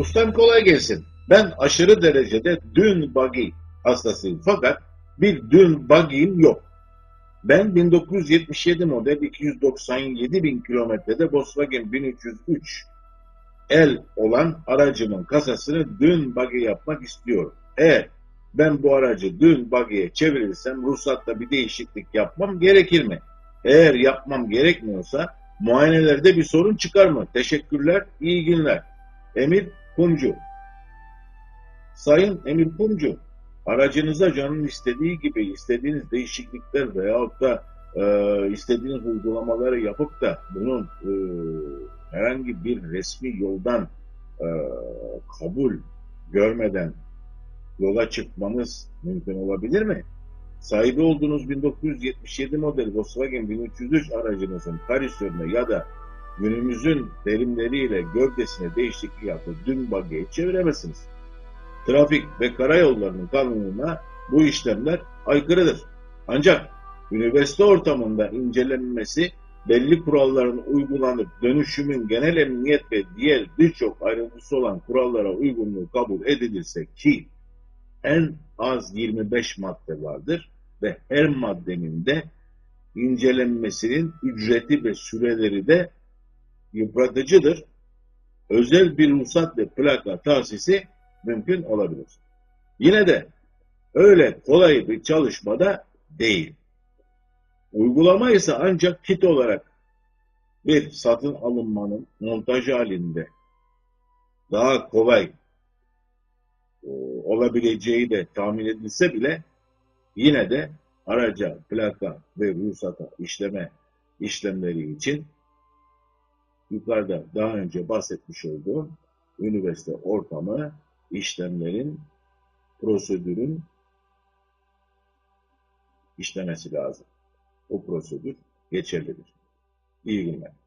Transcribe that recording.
Ustam kolay gelsin. Ben aşırı derecede dün buggy hastasıyım fakat bir dün buggy'im yok. Ben 1977 model 297 bin kilometrede Volkswagen 1303 el olan aracımın kasasını dün buggy yapmak istiyorum. Eğer ben bu aracı dün buggy'e çevirirsem ruhsatta bir değişiklik yapmam gerekir mi? Eğer yapmam gerekmiyorsa muayenelerde bir sorun çıkar mı? Teşekkürler, iyi günler. Emir Kumcu Sayın Emir Kumcu, aracınıza canın istediği gibi istediğiniz değişiklikler veyahut da e, istediğiniz uygulamaları yapıp da bunun e, herhangi bir resmi yoldan e, kabul görmeden yola çıkmanız mümkün olabilir mi? Sahibi olduğunuz 1977 model Volkswagen 1303 aracınızın karisörüne ya da günümüzün terimleriyle gövdesine değişiklik yapıp dün buggy'e çeviremezsiniz. Trafik ve karayollarının kanununa bu işlemler aykırıdır. Ancak üniversite ortamında incelenmesi belli kuralların uygulanıp dönüşümün genel emniyet ve diğer birçok ayrıntısı olan kurallara uygunluğu kabul edilirse ki en az 25 madde vardır ve her maddenin de incelenmesinin ücreti ve süreleri de yıpratıcıdır. Özel bir ruhsat ve plaka tahsisi mümkün olabilir. Yine de öyle kolay bir çalışmada değil. Uygulama ise ancak kit olarak bir satın alınmanın montaj halinde daha kolay e, olabileceği de tahmin edilse bile yine de araca, plaka ve ruhsata işleme işlemleri için yukarıda daha önce bahsetmiş olduğum üniversite ortamı işlemlerin, prosedürün işlemesi lazım. O prosedür geçerlidir. İyi günler.